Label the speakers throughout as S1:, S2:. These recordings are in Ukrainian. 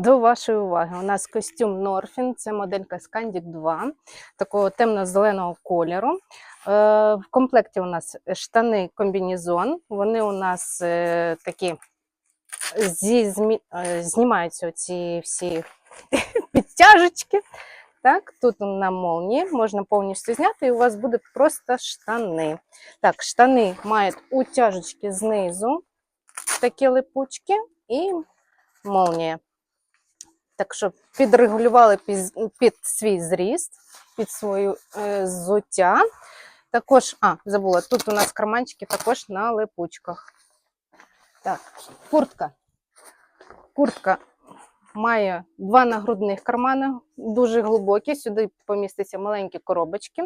S1: До вашої уваги, у нас костюм Норфін, це моделька Scandic 2, такого темно-зеленого кольору. Е, В комплекті у нас штани комбінезон. Вони у нас е, такі зі, змі, е, знімаються ці всі підтяжечки. Так, тут на молнії можна повністю зняти, і у вас буде просто штани. Так, штани мають утяжечки знизу, такі липучки, і молнія. Так що підрегулювали під, під свій зріст, під свою е, зуття. Також, а, забула, тут у нас карманчики також на липучках. Так, куртка. Куртка має два нагрудних кармани, дуже глибокі. Сюди помістяться маленькі коробочки.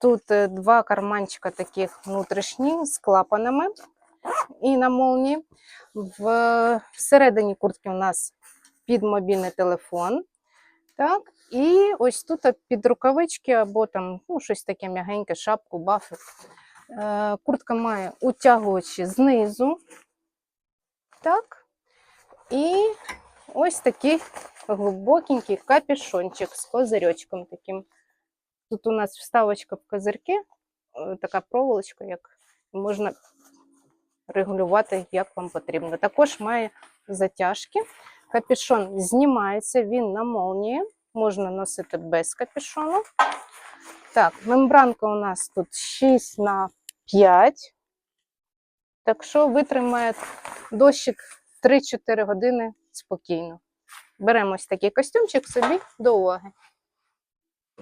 S1: Тут е, два карманчика таких внутрішні з клапанами і на молнії. В, всередині куртки у нас під мобільний телефон. Так, і ось тут під рукавички або там ну, щось таке м'ягеньке, шапку, бафи. Е, куртка має утягувачі знизу. Так. І ось такий глибокенький капюшончик з козирьочком таким. Тут у нас вставочка в козирки, е, така проволочка, як можна регулювати, як вам потрібно. Також має затяжки. Капюшон знімається, він на молнії. Можна носити без капюшону. Так, мембранка у нас тут 6 на 5. Так що витримає дощик 3-4 години спокійно. Беремо ось такий костюмчик собі до уваги.